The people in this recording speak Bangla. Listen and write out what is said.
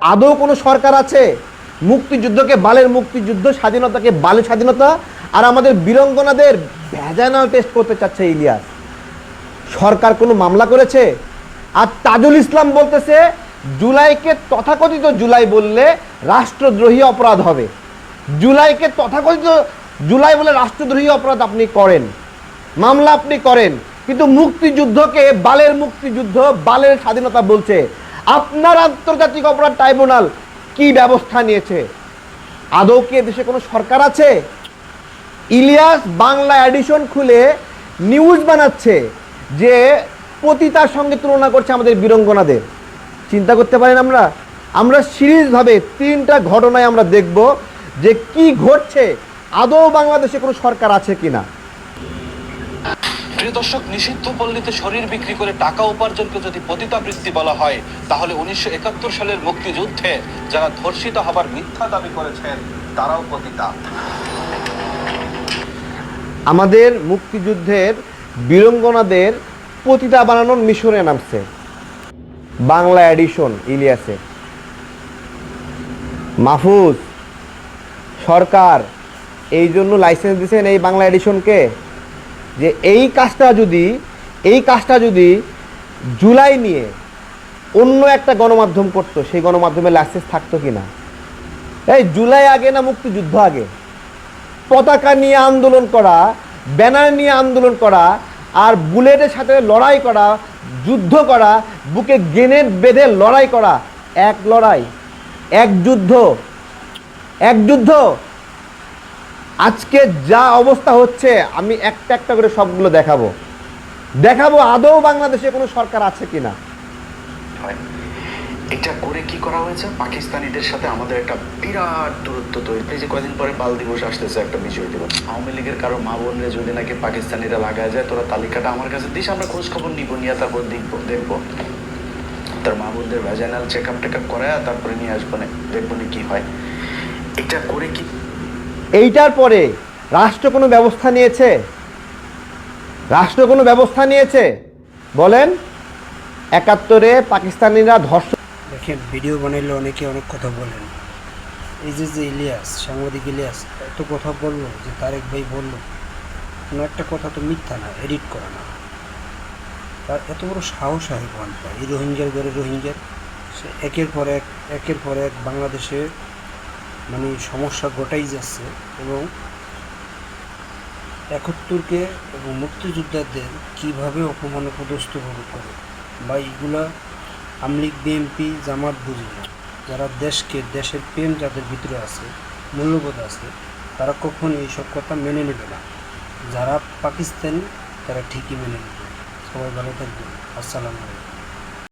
আদৌ কোনো সরকার আছে? মুক্তিযুদ্ধকে বালের মুক্তিযুদ্ধ, স্বাধীনতাকে বালের স্বাধীনতা, আর আমাদের বীরঙ্গনাদের ভেজানাল টেস্ট করতে চাচ্ছে ইলিয়াস। সরকার কোনো মামলা করেছে? আর তাজুল ইসলাম বলতেছে, জুলাইকে তথাকথিত জুলাই বললে রাষ্ট্রদ্রোহী অপরাধ হবে। জুলাইকে তথাকথিত জুলাই বলে রাষ্ট্রদ্রোহী অপরাধ আপনি করেন। মামলা আপনি করেন। কিন্তু মুক্তিযুদ্ধকে বালের মুক্তিযুদ্ধ, বালের স্বাধীনতা বলছে। আপনার আন্তর্জাতিক অপরাধ ট্রাইব্যুনাল কি ব্যবস্থা নিয়েছে? আদৌ কি দেশে কোনো সরকার আছে? ইলিয়াস বাংলা এডিশন খুলে নিউজ বানাচ্ছে যে পতিতার সঙ্গে তুলনা করছে আমাদের বীরঙ্গনাদের। চিন্তা করতে পারেন আমরা? আমরা সিরিজভাবে তিনটা ঘটনায় আমরা দেখব যে কি ঘটছে। আদৌ বাংলাদেশে কোনো সরকার আছে কিনা? প্রিয় দর্শক, নিষিদ্ধ পল্লীতে শরীর বিক্রি করে টাকা উপার্জনকে যদি পতিতাবৃত্তি বলা হয়, তাহলে উনিশশো একাত্তর সালের মুক্তিযুদ্ধে যারা ধর্ষিত হবার মিথ্যা দাবি করেছেন, তারাও পতিতা। আমাদের মুক্তিযুদ্ধের বীরঙ্গনাদের পতিতা বানানোর মিশনে নামছে। বাংলা এডিশন, ইলিয়াসে। মাহফুজ, সরকার, এই জন্য লাইসেন্স দিয়েছেন এই বাংলা এডিশনকে? যে এই কাজটা যদি, এই কাজটা যদি জুলাই নিয়ে অন্য একটা গণমাধ্যম করতো, সেই গণমাধ্যমে লাইসেন্স থাকতো কি না এই জুলাই আগে না মুক্তিযুদ্ধ আগে? পতাকা নিয়ে আন্দোলন করা, ব্যানার নিয়ে আন্দোলন করা, আর বুলেটের সাথে লড়াই করা, যুদ্ধ করা, বুকে গ্রেনেড বেঁধে লড়াই করা, এক লড়াই, এক যুদ্ধ এক যুদ্ধ। আজকে যা অবস্থা হচ্ছে, আমি একটা একটা করে সবগুলো দেখাবো। দেখাবো আদৌ বাংলাদেশে কোনো সরকার আছে কিনা। এটা করে কি করা হয়েছে? পাকিস্তানিদের সাথে আমাদের একটা বিরাট দূরত্ব তৈরি। এই যে কদিন পরে বাল দিবস আসতেছে একটা বিজয় দিবস। আওয়ামী লীগের কারও মা বোনরে যদি নাকি পাকিস্তানিরা লাগায় যায়, তোরা তালিকাটা আমার কাছে দিস, আমরা খোঁজ খবর নিব, নিয়ে তারপর দেখব দেখব। তার মা বোনদের vaginal check up take up করায়, তারপরে নিয়ে আসব, না দেখব না কি হয়। এটা করে কি এইটার পরে রাষ্ট্র কোনো ব্যবস্থা নিয়েছে? রাষ্ট্র কোনো ব্যবস্থা নিয়েছে? বলেন, একাত্তরে পাকিস্তানিরা ধর্ষণ দেখেন, ভিডিও বানাইলে অনেকে অনেক কথা বলেন। এই যে যে ইলিয়াস, সাংবাদিক ইলিয়াস, এত কথা বলল যে তারেক ভাই বলল, কোনো একটা কথা তো মিথ্যা না, এডিট করা না। তার এত বড় সাহস হয় পায়? এই রোহিঙ্গার ঘরে রোহিঙ্গার, সে একের পর এক, একের পর এক বাংলাদেশে মানে সমস্যা গোটাই যাচ্ছে এবং একাত্তরকে এবং মুক্তিযোদ্ধাদের কীভাবে অপমান পদস্থ করে বা এইগুলা আমলিগ বিএনপি, জামাত বুঝি না। যারা দেশকে, দেশের প্রেম যাদের ভিতরে আছে, মূল্যবোধ আছে, তারা কখনো এইসব কথা মেনে নেবে না। যারা পাকিস্তানি, তারা ঠিকই মেনে নেবে। সবাই ভালো থাকবে আসসালামু আলাইকুম।